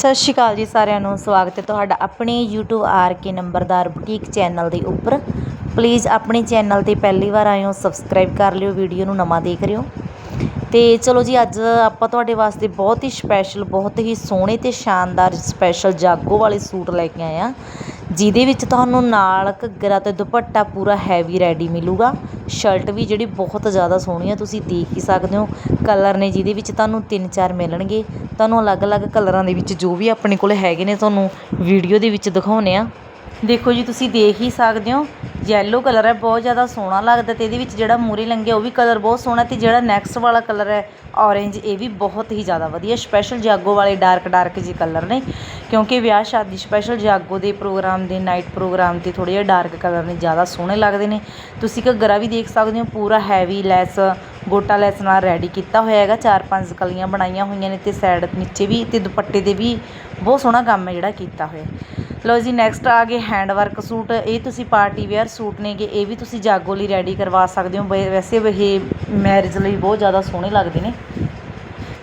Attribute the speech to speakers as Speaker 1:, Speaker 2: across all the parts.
Speaker 1: ਸਤਿ ਸ਼੍ਰੀ ਅਕਾਲ ਜੀ ਸਾਰਿਆਂ ਨੂੰ, ਸਵਾਗਤ ਹੈ ਤੁਹਾਡਾ ਆਪਣੇ YouTube ਆਰ ਕੇ ਨੰਬਰਦਾਰ ਬੁਟੀਕ ਚੈਨਲ ਦੇ ਉੱਪਰ। ਪਲੀਜ਼ ਆਪਣੇ ਚੈਨਲ ਤੇ ਪਹਿਲੀ ਵਾਰ ਆਏ ਹੋ ਸਬਸਕ੍ਰਾਈਬ ਕਰ ਲਿਓ, ਵੀਡੀਓ ਨੂੰ ਨਵਾਂ ਦੇਖ ਰਹੇ ਹੋ। ਤੇ ਚਲੋ ਜੀ, ਅੱਜ ਆਪਾਂ ਤੁਹਾਡੇ ਵਾਸਤੇ ਬਹੁਤ ਹੀ ਸਪੈਸ਼ਲ ਬਹੁਤ ਹੀ ਸੋਹਣੇ ਤੇ ਸ਼ਾਨਦਾਰ ਸਪੈਸ਼ਲ ਜਾਗੋ ਵਾਲੇ ਸੂਟ ਲੈ ਕੇ ਆਏ ਆ ਜਿਹਦੇ ਵਿੱਚ ਤੁਹਾਨੂੰ ਨਾਲ ਘੱਗਰਾ ਤੇ ਦੁਪੱਟਾ ਪੂਰਾ ਹੈਵੀ ਰੈਡੀ ਮਿਲੂਗਾ। ਸ਼ਰਟ ਵੀ ਜਿਹੜੀ ਬਹੁਤ ਜ਼ਿਆਦਾ ਸੋਹਣੀ ਆ, ਤੁਸੀਂ ਦੇਖ ਹੀ ਸਕਦੇ ਹੋ। ਕਲਰ ਨੇ ਜਿਹਦੇ ਵਿੱਚ ਤੁਹਾਨੂੰ ਤਿੰਨ ਚਾਰ ਮਿਲਣਗੇ। ਤੁਹਾਨੂੰ ਅਲੱਗ-ਅਲੱਗ ਕਲਰਾਂ ਦੇ ਵਿੱਚ ਜੋ ਵੀ ਆਪਣੇ ਕੋਲ ਹੈਗੇ ਨੇ, ਤੁਹਾਨੂੰ ਵੀਡੀਓ ਦੇ ਵਿੱਚ ਦਿਖਾਉਂਦੇ ਹਾਂ ਦੇਖੋ ਜੀ, ਤੁਸੀਂ ਦੇਖ ਹੀ ਸਕਦੇ ਹੋ ਯੈਲੋ ਕਲਰ ਹੈ, ਬਹੁਤ ਜ਼ਿਆਦਾ ਸੋਹਣਾ ਲੱਗਦਾ ਤੇ ਇਹਦੇ ਵਿੱਚ ਜਿਹੜਾ ਮੂਰੇ ਲੰਗੇ ਉਹ ਵੀ ਕਲਰ ਬਹੁਤ ਸੋਹਣਾ ਤੇ ਜਿਹੜਾ ਨੈਕਸਟ ਵਾਲਾ ਕਲਰ ਹੈ ਔਰੇਂਜ ਇਹ ਵੀ ਬਹੁਤ ਹੀ ਜ਼ਿਆਦਾ ਵਧੀਆ ਸਪੈਸ਼ਲ ਜਾਗੋ ਵਾਲੇ ਡਾਰਕ ਡਾਰਕ ਜਿਹੇ ਕਲਰ ਨੇ, ਕਿਉਂਕਿ ਵਿਆਹ ਸ਼ਾਦੀ ਸਪੈਸ਼ਲ ਜਾਗੋ ਦੇ ਪ੍ਰੋਗਰਾਮ ਦੇ ਨਾਈਟ ਪ੍ਰੋਗਰਾਮ ਤੇ ਥੋੜੇ ਜਿਹਾ ਡਾਰਕ ਕਲਰ ਨੇ, ਜ਼ਿਆਦਾ ਸੋਹਣੇ ਲੱਗਦੇ ਨੇ। ਤੁਸੀਂ ਘੱਗਰਾ ਵੀ ਦੇਖ ਸਕਦੇ ਹੋ, ਪੂਰਾ ਹੈਵੀ ਲੈਸ, ਗੋਟਾ ਲੈਸ ਨਾਲ ਰੈਡੀ ਕੀਤਾ ਹੋਇਆ ਹੈਗਾ, ਚਾਰ ਪੰਜ ਕਲੀਆਂ ਬਣਾਈਆਂ ਹੋਈਆਂ ਨੇ ਤੇ ਸਾਈਡ ਨੀਚੇ ਵੀ ਤੇ ਦੁਪੱਟੇ ਦੇ ਵੀ ਬਹੁਤ ਸੋਹਣਾ ਕੰਮ ਹੈ ਜਿਹੜਾ ਕੀਤਾ ਹੋਇਆ। ਲਓ ਜੀ ਨੈਕਸਟ ਆ ਗਏ ਹੈਂਡ ਵਰਕ ਸੂਟ। ਇਹ ਤੁਸੀਂ ਪਾਰਟੀ ਵੇਅਰ ਸੂਟ ਨੇਗੇ, ਇਹ ਵੀ ਤੁਸੀਂ ਜਾਗੋ ਲਈ ਰੈਡੀ ਕਰਵਾ ਸਕਦੇ ਹੋ। ਵੈ- ਵੈਸੇ ਇਹ ਮੈਰਿਜ ਲਈ ਬਹੁਤ ਜ਼ਿਆਦਾ ਸੋਹਣੇ ਲੱਗਦੇ ਨੇ।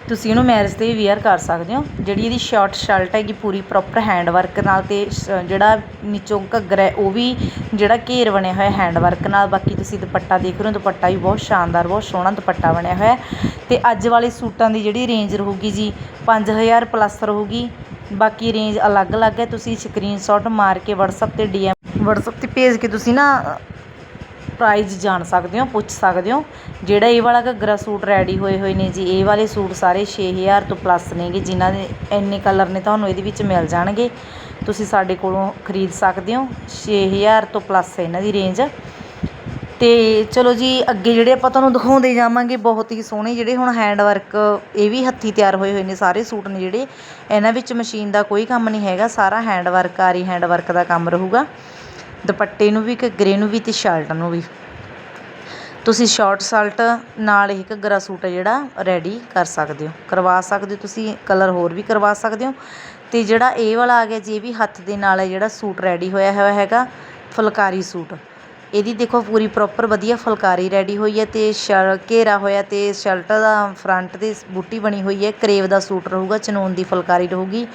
Speaker 1: ਤੁਸੀਂ ਇਹਨੂੰ ਮੈਰਿਜ ਤੇ ਵੀ ਵੇਅਰ ਕਰ ਸਕਦੇ ਹੋ। ਜਿਹੜੀ ਇਹਦੀ ਸ਼ਾਰਟ ਸ਼ਰਟ ਹੈਗੀ, ਪੂਰੀ ਪ੍ਰੋਪਰ ਹੈਂਡ ਵਰਕ ਨਾਲ ਤੇ ਸ਼- ਜਿਹੜਾ ਨੀਚੋਂ ਘੱਗਰਾ ਹੈ, ਉਹ ਵੀ ਜਿਹੜਾ ਘੇਰ ਬਣਿਆ ਹੋਇਆ ਹੈਂਡ ਵਰਕ ਨਾਲ। ਬਾਕੀ ਤੁਸੀਂ ਦੁਪੱਟਾ ਦੇਖ ਰਹੇ ਹੋ, ਦੁਪੱਟਾ ਵੀ ਬਹੁਤ ਸ਼ਾਨਦਾਰ, ਬਹੁਤ ਸੋਹਣਾ ਦੁਪੱਟਾ ਬਣਿਆ ਹੋਇਆ। ਹੈ ਤੇ ਅੱਜ ਵਾਲੇ ਸੂਟਾਂ ਦੀ ਜਿਹੜੀ ਰੇਂਜ ਰਹੂਗੀ ਜੀ 5000 ਪਲੱਸ ਰਹੂਗੀ। ਬਾਕੀ ਰੇਂਜ ਅਲੱਗ-ਅਲੱਗ ਹੈ, ਤੁਸੀਂ ਸਕਰੀਨਸ਼ਾਟ ਮਾਰ ਕੇ WhatsApp ਤੇ DM WhatsApp ਤੇ ਭੇਜ ਕੇ ਤੁਸੀਂ ਨਾ ਪ੍ਰਾਈਜ਼ ਜਾਣ ਸਕਦੇ ਹੋ, ਪੁੱਛ ਸਕਦੇ ਹੋ। ਜਿਹੜਾ ਇਹ ਵਾਲਾ ਘੱਗਰਾ ਸੂਟ ਰੈਡੀ ਹੋਏ ਹੋਏ ਨੇ ਜੀ, ਇਹ ਵਾਲੇ ਸੂਟ ਸਾਰੇ 6000 ਤੋਂ ਪਲੱਸ ਨੇਗੇ, ਜਿਨ੍ਹਾਂ ਦੇ ਇੰਨੇ ਕਲਰ ਨੇ ਤੁਹਾਨੂੰ ਇਹਦੇ ਵਿੱਚ ਮਿਲ ਜਾਣਗੇ। ਤੁਸੀਂ ਸਾਡੇ ਕੋਲੋਂ ਖਰੀਦ ਸਕਦੇ ਹੋ 6000 ਤੋਂ ਪਲੱਸ ਹੈ ਇਹਨਾਂ ਦੀ ਰੇਂਜ ਅਤੇ ਚਲੋ ਜੀ, ਅੱਗੇ ਜਿਹੜੇ ਆਪਾਂ ਤੁਹਾਨੂੰ ਦਿਖਾਉਂਦੇ ਜਾਵਾਂਗੇ, ਬਹੁਤ ਹੀ ਸੋਹਣੇ ਜਿਹੜੇ ਹੁਣ ਹੈਂਡ ਵਰਕ ਇਹ ਵੀ ਹੱਥੀਂ ਤਿਆਰ ਹੋਏ ਹੋਏ ਨੇ ਸਾਰੇ ਸੂਟ ਨੇ ਜਿਹੜੇ। ਇਹਨਾਂ ਵਿੱਚ ਮਸ਼ੀਨ ਦਾ ਕੋਈ ਕੰਮ ਨਹੀਂ ਹੈਗਾ, ਸਾਰਾ ਹੈਂਡ ਵਰਕ ਆਰੀ ਹੈਂਡ ਵਰਕ ਦਾ ਕੰਮ ਰਹੂਗਾ। ਦੁਪੱਟੇ ਨੂੰ ਵੀ ਘੱਗਰੇ ਨੂੰ ਵੀ ਅਤੇ ਸ਼ਰਟ ਨੂੰ ਵੀ। ਤੁਸੀਂ ਸ਼ਾਰਟ ਸ਼ਰਟ ਨਾਲ ਇਹ ਘੱਗਰਾ ਸੂਟ ਹੈ ਜਿਹੜਾ ਰੈਡੀ ਕਰ ਸਕਦੇ ਹੋ। ਕਰਵਾ ਸਕਦੇ ਹੋ ਤੁਸੀਂ ਕਲਰ ਹੋਰ ਵੀ ਕਰਵਾ ਸਕਦੇ ਹੋ। ਅਤੇ ਜਿਹੜਾ ਇਹ ਵਾਲਾ ਆ ਗਿਆ ਜੀ, ਇਹ ਵੀ ਹੱਥ ਦੇ ਨਾਲ ਹੈ ਜਿਹੜਾ ਸੂਟ ਰੈਡੀ ਹੋਇਆ ਹੋਇਆ ਹੈਗਾ, ਫੁਲਕਾਰੀ ਸੂਟ। ਇਹਦੀ ਦੇਖੋ ਪੂਰੀ ਪ੍ਰੋਪਰ ਵਧੀਆ ਫੁਲਕਾਰੀ ਰੈਡੀ ਹੋਈ ਹੈ ਅਤੇ ਸ਼ਰ ਘੇਰਾ ਹੋਇਆ ਅਤੇ ਸ਼ਰਟ ਦਾ ਫਰੰਟ ਤੇ ਬੂਟੀ ਬਣੀ ਹੋਈ ਹੈ। ਕਰੇਵ ਦਾ ਸੂਟ ਰਹੇਗਾ ਚਨੂਨ ਦੀ ਫੁਲਕਾਰੀ ਰਹੇਗੀ।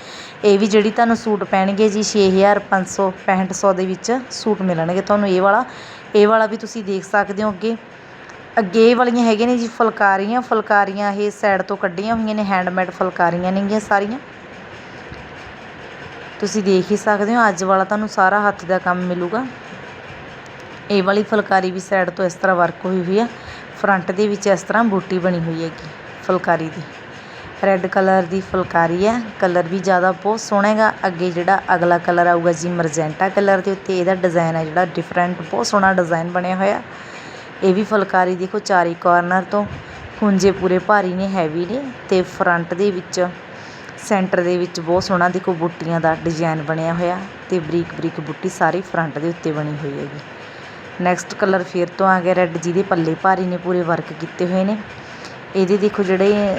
Speaker 1: ਇਹ ਵੀ ਜਿਹੜੀ ਤੁਹਾਨੂੰ ਸੂਟ ਪੈਣਗੇ ਜੀ 6500 6500 ਦੇ ਵਿੱਚ ਸੂਟ ਮਿਲਣਗੇ ਤੁਹਾਨੂੰ ਇਹ ਵਾਲਾ। ਇਹ ਵਾਲਾ ਵੀ ਤੁਸੀਂ ਦੇਖ ਸਕਦੇ ਹੋ ਅੱਗੇ। ਅੱਗੇ ਇਹ ਵਾਲੀਆਂ ਹੈਗੀਆਂ ਨੇ ਜੀ ਫੁਲਕਾਰੀਆਂ। ਫੁਲਕਾਰੀਆਂ ਇਹ ਸਾਈਡ ਤੋਂ ਕੱਢੀਆਂ ਹੋਈਆਂ ਨੇ ਹੈਂਡਮੇਡ ਫੁਲਕਾਰੀਆਂ ਨੇਗੀਆਂ ਸਾਰੀਆਂ। ਤੁਸੀਂ ਦੇਖ ਹੀ ਸਕਦੇ ਹੋ, ਅੱਜ ਵਾਲਾ ਤੁਹਾਨੂੰ ਸਾਰਾ ਹੱਥ ਦਾ ਕੰਮ ਮਿਲੂਗਾ। ਇਹ ਵਾਲੀ ਫੁਲਕਾਰੀ ਵੀ ਸਾਈਡ ਤੋਂ ਇਸ ਤਰ੍ਹਾਂ ਵਰਕ ਹੋਈ ਹੋਈ ਆ। ਫਰੰਟ ਦੇ ਵਿੱਚ ਇਸ ਤਰ੍ਹਾਂ ਬੂਟੀ ਬਣੀ ਹੋਈ ਹੈਗੀ ਫੁਲਕਾਰੀ ਦੀ। ਰੈੱਡ ਕਲਰ ਦੀ ਫੁਲਕਾਰੀ ਹੈ ਕਲਰ ਵੀ ਜ਼ਿਆਦਾ ਬਹੁਤ ਸੋਹਣਾ ਹੈਗਾ। ਅੱਗੇ ਜਿਹੜਾ ਅਗਲਾ ਕਲਰ ਆਊਗਾ ਜੀ ਮਰਜੈਂਟਾ ਕਲਰ ਦੇ ਉੱਤੇ ਇਹਦਾ ਡਿਜ਼ਾਈਨ ਹੈ ਜਿਹੜਾ ਡਿਫਰੈਂਟ ਬਹੁਤ ਸੋਹਣਾ ਡਿਜ਼ਾਈਨ ਬਣਿਆ ਹੋਇਆ। ਇਹ ਵੀ ਫੁਲਕਾਰੀ ਦੇਖੋ ਚਾਰੀ ਕਾਰਨਰ ਤੋਂ। ਹੁੰਜੇ ਪੂਰੇ ਭਾਰੀ ਨੇ ਹੈਵੀ ਨੇ ਤੇ ਫਰੰਟ ਦੇ ਵਿੱਚ ਸੈਂਟਰ ਦੇ ਵਿੱਚ ਬਹੁਤ ਸੋਹਣਾ ਦੇਖੋ ਬੂਟੀਆਂ ਦਾ ਡਿਜ਼ਾਈਨ ਬਣਿਆ ਹੋਇਆ ਤੇ ਬਰੀਕ ਬਰੀਕ ਬੂਟੀ ਸਾਰੀ ਫਰੰਟ ਦੇ ਉੱਤੇ ਬਣੀ ਹੋਈ ਹੈਗੀ। ਨੈਕਸਟ ਕਲਰ ਫਿਰ ਤੋਂ ਆ ਗਿਆ ਰੈੱਡ ਜਿਹਦੇ ਪੱਲੇ ਭਾਰੀ ਨੇ, ਪੂਰੇ ਵਰਕ ਕੀਤੇ ਹੋਏ ਨੇ। ਇਹਦੇ ਦੇਖੋ ਜਿਹੜੇ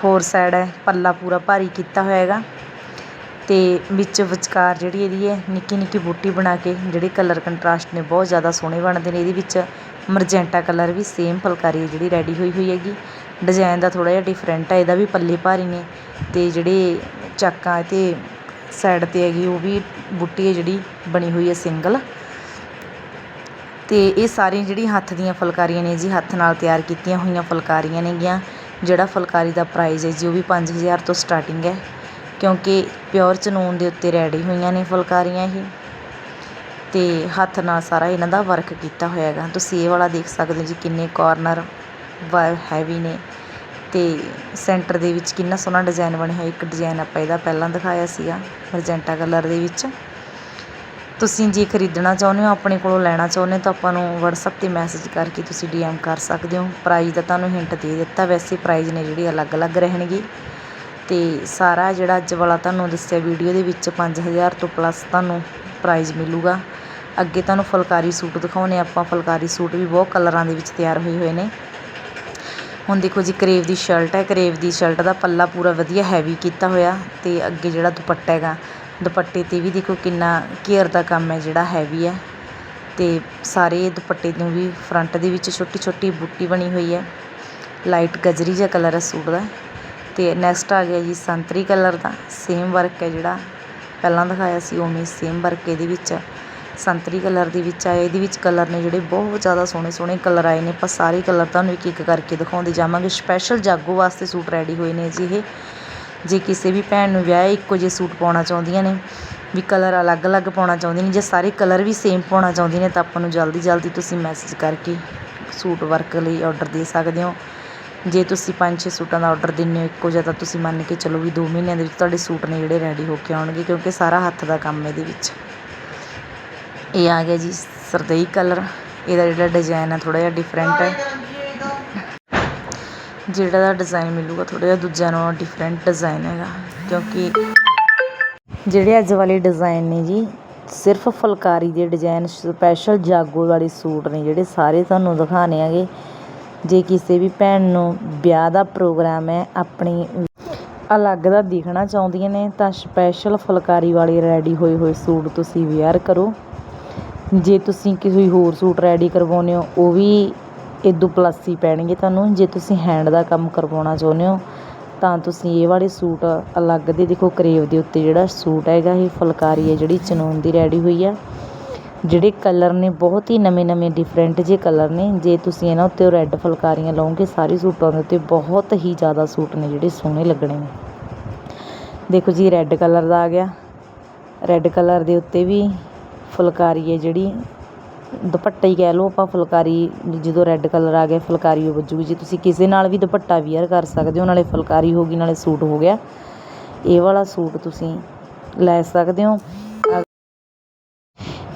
Speaker 1: ਫੋਰ ਸਾਈਡ ਹੈ, ਪੱਲਾ ਪੂਰਾ ਭਾਰੀ ਕੀਤਾ ਹੋਇਆ ਹੈਗਾ ਤੇ ਵਿੱਚ ਵਿਚਕਾਰ ਜਿਹੜੀ ਇਹਦੀ ਹੈ, ਨਿੱਕੀ ਨਿੱਕੀ ਬੂਟੀ ਬਣਾ ਕੇ, ਜਿਹੜੇ ਕਲਰ ਕੰਟਰਾਸਟ ਨੇ, ਬਹੁਤ ਜ਼ਿਆਦਾ ਸੋਹਣੇ ਬਣਦੇ ਨੇ। ਇਹਦੇ ਵਿੱਚ ਮਰਜੈਂਟਾ ਕਲਰ ਵੀ ਸੇਮ ਫੁਲਕਾਰੀ ਹੈ ਜਿਹੜੀ ਰੈਡੀ ਹੋਈ ਹੋਈ ਹੈਗੀ। ਡਿਜ਼ਾਈਨ ਦਾ ਥੋੜਾ ਜਿਹਾ ਡਿਫਰੈਂਟ ਹੈ, ਇਹਦਾ ਵੀ ਪੱਲੇ ਭਾਰੀ ਨੇ। ਤੇ ਜਿਹੜੇ ਚਾਕਾਂ ਤੇ ਸਾਈਡ ਤੇ ਹੈਗੀ, ਉਹ ਵੀ ਬੂਟੀ ਹੈ ਜਿਹੜੀ ਬਣੀ ਹੋਈ ਹੈ ਸਿੰਗਲ ਅਤੇ ਇਹ ਸਾਰੀਆਂ ਜਿਹੜੀਆਂ ਹੱਥ ਦੀਆਂ ਫੁਲਕਾਰੀਆਂ ਨੇ ਜੀ, ਹੱਥ ਨਾਲ ਤਿਆਰ ਕੀਤੀਆਂ ਹੋਈਆਂ ਫੁਲਕਾਰੀਆਂ ਨੇਗੀਆਂ। ਜਿਹੜਾ ਫੁਲਕਾਰੀ ਦਾ ਪ੍ਰਾਈਜ਼ ਹੈ ਜੀ, ਉਹ ਵੀ ਪੰਜ ਹਜ਼ਾਰ ਤੋਂ ਸਟਾਰਟਿੰਗ ਹੈ। ਕਿਉਂਕਿ ਪਿਓਰ ਚਨੂਨ ਦੇ ਉੱਤੇ ਰੈਡੀ ਹੋਈਆਂ ਨੇ ਫੁਲਕਾਰੀਆਂ ਇਹ। ਅਤੇ ਹੱਥ ਨਾਲ ਸਾਰਾ ਇਹਨਾਂ ਦਾ ਵਰਕ ਕੀਤਾ ਹੋਇਆ ਹੈਗਾ। ਤੁਸੀਂ ਇਹ ਵਾਲਾ ਦੇਖ ਸਕਦੇ ਹੋ ਜੀ, ਕਿੰਨੇ ਕਾਰਨਰ ਹੈਵੀ ਨੇ। ਅਤੇ ਸੈਂਟਰ ਦੇ ਵਿੱਚ ਕਿੰਨਾ ਸੋਹਣਾ ਡਿਜ਼ਾਈਨ ਬਣਿਆ। ਹੋਇਆ ਇੱਕ ਡਿਜ਼ਾਈਨ ਆਪਾਂ ਇਹਦਾ ਪਹਿਲਾਂ ਦਿਖਾਇਆ ਸੀਗਾ, ਮਰਜੈਂਟਾ ਕਲਰ ਦੇ ਵਿੱਚ। ਤੁਸੀਂ ਜੇ ਖਰੀਦਣਾ ਚਾਹੁੰਦੇ ਹੋ, ਆਪਣੇ ਕੋਲੋਂ ਲੈਣਾ ਚਾਹੁੰਦੇ ਹੋ, ਤਾਂ ਆਪਾਂ ਨੂੰ ਵਟਸਐਪ ਤੇ ਮੈਸੇਜ ਕਰਕੇ ਤੁਸੀਂ DM ਕਰ ਸਕਦੇ ਹੋ। ਪ੍ਰਾਈਜ਼ ਦਾ ਤੁਹਾਨੂੰ ਹਿੰਟ ਦੇ ਦਿੱਤਾ। ਵੈਸੇ ਪ੍ਰਾਈਜ਼ ਨੇ ਜਿਹੜੇ ਅਲੱਗ-ਅਲੱਗ ਰਹਿਣਗੇ। ਅਤੇ ਸਾਰਾ ਜਿਹੜਾ ਅੱਜ ਵਾਲਾ ਤੁਹਾਨੂੰ ਦੱਸਿਆ ਵੀਡੀਓ ਦੇ ਵਿੱਚ 5000 ਤੋਂ ਪਲੱਸ ਤੁਹਾਨੂੰ ਪ੍ਰਾਈਜ਼ ਮਿਲੂਗਾ। ਅੱਗੇ ਤੁਹਾਨੂੰ ਫੁਲਕਾਰੀ ਸੂਟ ਦਿਖਾਉਣੇ। ਆਪਾਂ ਫੁਲਕਾਰੀ ਸੂਟ ਵੀ ਬਹੁਤ ਕਲਰਾਂ ਦੇ ਵਿੱਚ ਤਿਆਰ ਹੋਏ ਹੋਏ ਨੇ। ਹੁਣ ਦੇਖੋ ਜੀ, ਕਰੇਵ ਦੀ ਸ਼ਰਟ ਹੈ। ਕਰੇਵ ਦੀ ਸ਼ਰਟ ਦਾ ਪੱਲਾ ਪੂਰਾ ਵਧੀਆ ਹੈਵੀ ਕੀਤਾ ਹੋਇਆ। ਤੇ ਅੱਗੇ ਜਿਹੜਾ ਦੁਪੱਟਾ ਹੈਗਾ ਦੁਪੱਟੇ 'ਤੇ ਵੀ ਦੇਖੋ ਕਿੰਨਾ ਕੇਅਰ ਦਾ ਕੰਮ ਹੈ ਜਿਹੜਾ ਹੈਵੀ ਹੈ। ਅਤੇ ਸਾਰੇ ਦੁਪੱਟੇ ਨੂੰ ਵੀ ਫਰੰਟ ਦੇ ਵਿੱਚ ਛੋਟੀ ਛੋਟੀ ਬੂਟੀ ਬਣੀ ਹੋਈ ਹੈ। ਲਾਈਟ ਗਜਰੀ ਜਿਹਾ ਕਲਰ ਹੈ ਸੂਟ ਦਾ। ਅਤੇ ਨੈਕਸਟ ਆ ਗਿਆ ਜੀ ਸੰਤਰੀ ਕਲਰ ਦਾ। ਸੇਮ ਵਰਕ ਹੈ ਜਿਹੜਾ ਪਹਿਲਾਂ ਦਿਖਾਇਆ ਸੀ, ਉਵੇਂ ਸੇਮ ਵਰਕ ਇਹਦੇ ਵਿੱਚ। ਸੰਤਰੀ ਕਲਰ ਦੇ ਵਿੱਚ ਆਇਆ ਇਹਦੇ ਵਿੱਚ ਕਲਰ ਨੇ ਜਿਹੜੇ ਬਹੁਤ ਜ਼ਿਆਦਾ ਸੋਹਣੇ ਸੋਹਣੇ ਕਲਰ ਆਏ ਨੇ। ਆਪਾਂ ਸਾਰੇ ਕਲਰ ਤੁਹਾਨੂੰ ਇੱਕ ਇੱਕ ਕਰਕੇ ਦਿਖਾਉਂਦੇ ਜਾਵਾਂਗੇ। ਸਪੈਸ਼ਲ ਜਾਗੋ ਵਾਸਤੇ ਸੂਟ ਰੈਡੀ ਹੋਏ ਨੇ ਜੀ ਇਹ। ਜੇ ਕਿਸੇ ਵੀ ਭੈਣ ਨੂੰ ਵਿਆਹ ਇੱਕੋ ਜਿਹੇ ਸੂਟ ਪਾਉਣਾ ਚਾਹੁੰਦੀਆਂ ਨੇ, ਵੀ ਕਲਰ ਅਲੱਗ-ਅਲੱਗ ਪਾਉਣਾ ਚਾਹੁੰਦੀਆਂ ਨੇ, ਜੇ ਸਾਰੇ ਕਲਰ ਵੀ ਸੇਮ ਪਾਉਣਾ ਚਾਹੁੰਦੀਆਂ ਨੇ, ਤਾਂ ਆਪਾਂ ਨੂੰ ਜਲਦੀ ਜਲਦੀ ਤੁਸੀਂ ਮੈਸੇਜ ਕਰਕੇ ਸੂਟ ਵਰਕ ਲਈ ਔਡਰ ਦੇ ਸਕਦੇ ਹੋ। ਜੇ ਤੁਸੀਂ ਪੰਜ ਛੇ ਸੂਟਾਂ ਦਾ ਔਡਰ ਦਿੰਦੇ ਹੋ ਇੱਕੋ ਜਿਹਾ, ਤਾਂ ਤੁਸੀਂ ਮੰਨ ਕੇ ਚੱਲੋ ਵੀ 2 ਮਹੀਨਿਆਂ ਦੇ ਵਿੱਚ ਤੁਹਾਡੇ ਸੂਟ ਨੇ ਜਿਹੜੇ ਰੈਡੀ ਹੋ ਕੇ ਆਉਣਗੇ, ਕਿਉਂਕਿ ਸਾਰਾ ਹੱਥ ਦਾ ਕੰਮ ਇਹਦੇ ਵਿੱਚ। ਇਹ ਆ ਗਿਆ ਜੀ ਸਰਦਈ ਕਲਰ ਇਹਦਾ ਜਿਹੜਾ ਡਿਜ਼ਾਈਨ ਹੈ ਥੋੜ੍ਹਾ ਜਿਹਾ ਡਿਫਰੈਂਟ ਹੈ। ਜਿਹੜਾ ਦਾ ਡਿਜ਼ਾਈਨ ਮਿਲੂਗਾ ਥੋੜ੍ਹਾ ਜਿਹਾ ਦੂਜਿਆਂ ਨਾਲੋਂ ਡਿਫਰੈਂਟ ਡਿਜ਼ਾਈਨ ਹੈਗਾ, ਕਿਉਂਕਿ ਜਿਹੜੇ ਅੱਜ ਵਾਲੇ ਡਿਜ਼ਾਈਨ ਨੇ ਜੀ, ਸਿਰਫ ਫੁਲਕਾਰੀ ਦੇ ਡਿਜ਼ਾਈਨ ਸਪੈਸ਼ਲ ਜਾਗੋ ਵਾਲੇ ਸੂਟ ਨੇ ਜਿਹੜੇ ਸਾਰੇ ਤੁਹਾਨੂੰ ਦਿਖਾਣੇ ਹੈਗੇ। ਜੇ ਕਿਸੇ ਵੀ ਭੈਣ ਨੂੰ ਵਿਆਹ ਦਾ ਪ੍ਰੋਗਰਾਮ ਹੈ, ਆਪਣੀ ਅਲੱਗ ਦਾ ਦਿਖਣਾ ਚਾਹੁੰਦੀਆਂ ਨੇ, ਤਾਂ ਸਪੈਸ਼ਲ ਫੁਲਕਾਰੀ ਵਾਲੇ ਰੈਡੀ ਹੋਏ ਹੋਏ ਸੂਟ ਤੁਸੀਂ ਵੇਅਰ ਕਰੋ। ਜੇ ਤੁਸੀਂ ਕਿਸੇ ਹੋਰ ਸੂਟ ਰੈਡੀ ਕਰਵਾਉਂਦੇ ਹੋ, ਉਹ ਵੀ ਇਦੋਂ ਪਲੱਸ ਹੀ ਪੈਣਗੇ ਤੁਹਾਨੂੰ। ਜੇ ਤੁਸੀਂ ਹੈਂਡ ਦਾ ਕੰਮ ਕਰਵਾਉਣਾ ਚਾਹੁੰਦੇ ਹੋ, ਤਾਂ ਤੁਸੀਂ ਇਹ ਵਾਲੇ ਸੂਟ ਅਲੱਗ ਦੇ ਦੇਖੋ, ਕਰੇਵ ਦੇ ਉੱਤੇ ਜਿਹੜਾ ਸੂਟ ਹੈਗਾ, ਇਹ ਫੁਲਕਾਰੀ ਹੈ ਜਿਹੜੀ ਚਨੂਨ ਦੀ ਰੈਡੀ ਹੋਈ ਆ। ਜਿਹੜੇ ਕਲਰ ਨੇ ਬਹੁਤ ਹੀ ਨਵੇਂ ਨਵੇਂ ਡਿਫਰੈਂਟ ਜਿਹੇ ਕਲਰ ਨੇ, ਜੇ ਤੁਸੀਂ ਇਹਨਾਂ ਉੱਤੇ ਰੈੱਡ ਫੁਲਕਾਰੀਆਂ ਲਾਓਗੇ, ਸਾਰੇ ਸੂਟਾਂ ਦੇ ਉੱਤੇ ਬਹੁਤ ਹੀ ਜ਼ਿਆਦਾ ਸੂਟ ਨੇ ਜਿਹੜੇ ਸੋਹਣੇ ਲੱਗਣੇ ਨੇ। ਦੇਖੋ ਜੀ ਰੈੱਡ ਕਲਰ ਦਾ ਆ ਗਿਆ। ਰੈੱਡ ਕਲਰ ਦੇ ਉੱਤੇ ਵੀ ਫੁਲਕਾਰੀ ਹੈ ਜਿਹੜੀ ਦੁਪੱਟਾ ਹੀ ਕਹਿ ਲਓ ਆਪਾਂ ਫੁਲਕਾਰੀ, ਜਦੋਂ ਰੈੱਡ ਕਲਰ ਆ ਗਿਆ, ਫੁਲਕਾਰੀ ਉਹ ਵੱਜੂਗੀ। ਜੀ ਤੁਸੀਂ ਕਿਸੇ ਨਾਲ ਵੀ ਦੁਪੱਟਾ ਵੀਅਰ ਕਰ ਸਕਦੇ ਹੋ, ਨਾਲੇ ਫੁਲਕਾਰੀ ਹੋ ਗਈ, ਨਾਲੇ ਸੂਟ ਹੋ ਗਿਆ, ਇਹ ਵਾਲਾ ਸੂਟ ਤੁਸੀਂ ਲੈ ਸਕਦੇ ਹੋ।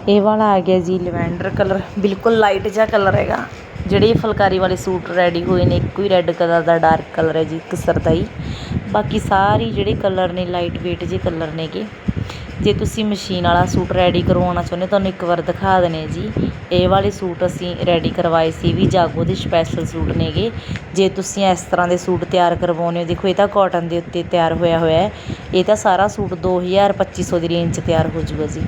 Speaker 1: ਇਹ ਵਾਲਾ ਆ ਗਿਆ ਜੀ ਲਵੈਂਡਰ ਕਲਰ ਬਿਲਕੁਲ ਲਾਈਟ ਜਿਹਾ ਕਲਰ ਹੈਗਾ। ਜਿਹੜੇ ਫੁਲਕਾਰੀ ਵਾਲੇ ਸੂਟ ਰੈਡੀ ਹੋਏ ਨੇ, ਇੱਕੋ ਹੀ ਰੈੱਡ ਕਲਰ ਦਾ ਡਾਰਕ ਕਲਰ ਹੈ ਜੀ, ਇੱਕ ਸਰਦਾਈ ਬਾਕੀ ਸਾਰੇ ਜਿਹੜੇ ਕਲਰ ਨੇ ਲਾਈਟ ਵੇਟ ਜਿਹੇ ਕਲਰ ਨੇਗੇ ਜੇ ਤੁਸੀਂ ਮਸ਼ੀਨ ਵਾਲਾ ਸੂਟ ਰੈਡੀ ਕਰਵਾਉਣਾ ਚਾਹੁੰਦੇ ਤੁਹਾਨੂੰ ਇੱਕ ਵਾਰ ਦਿਖਾ ਦਨੇ ਜੀ। ਇਹ ਵਾਲੇ ਸੂਟ ਅਸੀਂ ਰੈਡੀ ਕਰਵਾਏ ਸੀ ਵੀ ਜਾਗੋ ਦੇ ਸਪੈਸ਼ਲ ਸੂਟ ਨੇਗੇ। ਜੇ ਤੁਸੀਂ ਇਸ ਤਰ੍ਹਾਂ ਦੇ ਸੂਟ ਤਿਆਰ ਕਰਵਾਉਣੇ ਹੋ, ਦੇਖੋ ਇਹ ਤਾਂ ਕਾਟਨ ਦੇ ਉੱਤੇ ਤਿਆਰ ਹੋਇਆ ਹੋਇਆ ਹੈ। ਇਹ ਤਾਂ ਸਾਰਾ ਸੂਟ 2000 2500 ਦੀ ਰੇਂਜ 'ਚ ਤਿਆਰ ਹੋ ਜੂਗਾ ਜੀ।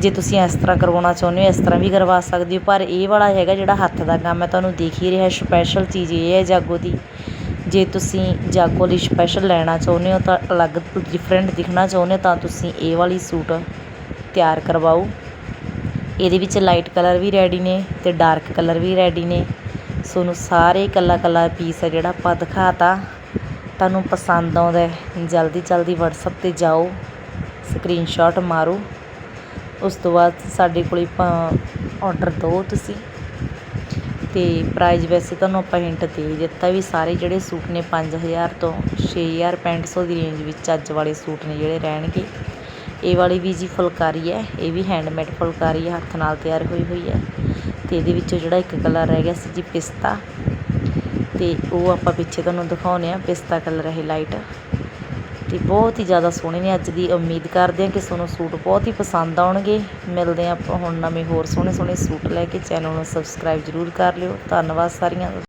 Speaker 1: ਜੇ ਤੁਸੀਂ ਇਸ ਤਰ੍ਹਾਂ ਕਰਵਾਉਣਾ ਚਾਹੁੰਦੇ ਹੋ, ਇਸ ਤਰ੍ਹਾਂ ਵੀ ਕਰਵਾ ਸਕਦੇ ਹੋ, ਪਰ ਇਹ ਵਾਲਾ ਹੈਗਾ ਜਿਹੜਾ ਹੱਥ ਦਾ ਕੰਮ ਹੈ, ਤੁਹਾਨੂੰ ਦੇਖ ਹੀ ਰਿਹਾ ਸਪੈਸ਼ਲ ਚੀਜ਼ ਇਹ ਹੈ ਜਾਗੋ ਦੀ। ਜੇ ਤੁਸੀਂ ਜਾਗੋ ਲਈ ਸਪੈਸ਼ਲ ਲੈਣਾ ਚਾਹੁੰਦੇ ਹੋ ਤਾਂ ਅਲੱਗ ਡਿਫਰੈਂਟ ਦਿਖਣਾ ਚਾਹੁੰਦੇ ਹੋ ਤਾਂ ਤੁਸੀਂ ਇਹ ਵਾਲੀ ਸੂਟ ਤਿਆਰ ਕਰਵਾਓ। ਇਹਦੇ ਵਿੱਚ ਲਾਈਟ ਕਲਰ ਵੀ ਰੈਡੀ ਨੇ ਤੇ ਡਾਰਕ ਕਲਰ ਵੀ ਰੈਡੀ ਨੇ। ਤੁਹਾਨੂੰ ਸਾਰੇ ਕੱਲਾ ਕੱਲਾ ਪੀਸ ਹੈ ਜਿਹੜਾ ਆਪਾਂ ਦਿਖਾਤਾ। ਤੁਹਾਨੂੰ ਪਸੰਦ ਆਉਂਦਾ ਜਲਦੀ ਜਲਦੀ WhatsApp ਤੇ ਜਾਓ ਸਕਰੀਨਸ਼ਾਟ ਮਾਰੋ। ਉਸ ਤੋਂ ਬਾਅਦ ਸਾਡੇ ਕੋਲ ਆਰਡਰ ਦਿਓ ਤੁਸੀਂ। ਅਤੇ ਪ੍ਰਾਈਜ਼ ਵੈਸੇ ਤੁਹਾਨੂੰ ਆਪਾਂ ਹਿੰਟ ਦੇ ਦਿੱਤਾ ਵੀ ਸਾਰੇ ਜਿਹੜੇ ਸੂਟ ਨੇ ਪੰਜ ਹਜ਼ਾਰ ਤੋਂ ਛੇ ਹਜ਼ਾਰ ਪੈਂਠ ਸੌ ਦੀ ਰੇਂਜ ਵਿੱਚ ਅੱਜ ਵਾਲੇ ਸੂਟ ਨੇ ਜਿਹੜੇ ਰਹਿਣਗੇ। ਇਹ ਵਾਲੀ ਵੀ ਜੀ ਫੁਲਕਾਰੀ ਹੈ, ਇਹ ਵੀ ਹੈਂਡਮੇਡ ਫੁਲਕਾਰੀ ਹੈ, ਹੱਥ ਨਾਲ ਤਿਆਰ ਹੋਈ ਹੋਈ ਹੈ। ਤੇ ਇਹਦੇ ਵਿੱਚੋਂ ਜਿਹੜਾ ਇੱਕ ਕਲਰ ਰਹਿ ਗਿਆ ਸੀ ਜੀ ਪਿਸਤਾ। ਤੇ ਉਹ ਆਪਾਂ ਪਿੱਛੇ ਤੁਹਾਨੂੰ ਦਿਖਾਉਂਦੇ ਆ ਪਿਸਤਾ ਕਲਰ ਇਹ ਲਾਈਟ ਅਤੇ ਬਹੁਤ ਹੀ ਜ਼ਿਆਦਾ ਸੋਹਣੇ ਨੇ। ਅੱਜ ਦੀ ਉਮੀਦ ਕਰਦੇ ਹਾਂ ਕਿ ਤੁਹਾਨੂੰ ਸੂਟ ਬਹੁਤ ਹੀ ਪਸੰਦ ਆਉਣਗੇ। ਮਿਲਦੇ ਹਾਂ ਆਪਾਂ ਹੁਣ ਨਵੇਂ ਹੋਰ ਸੋਹਣੇ ਸੋਹਣੇ ਸੂਟ ਲੈ ਕੇ। ਚੈਨਲ ਨੂੰ ਸਬਸਕ੍ਰਾਈਬ ਜ਼ਰੂਰ ਕਰ ਲਿਓ। ਧੰਨਵਾਦ ਸਾਰੀਆਂ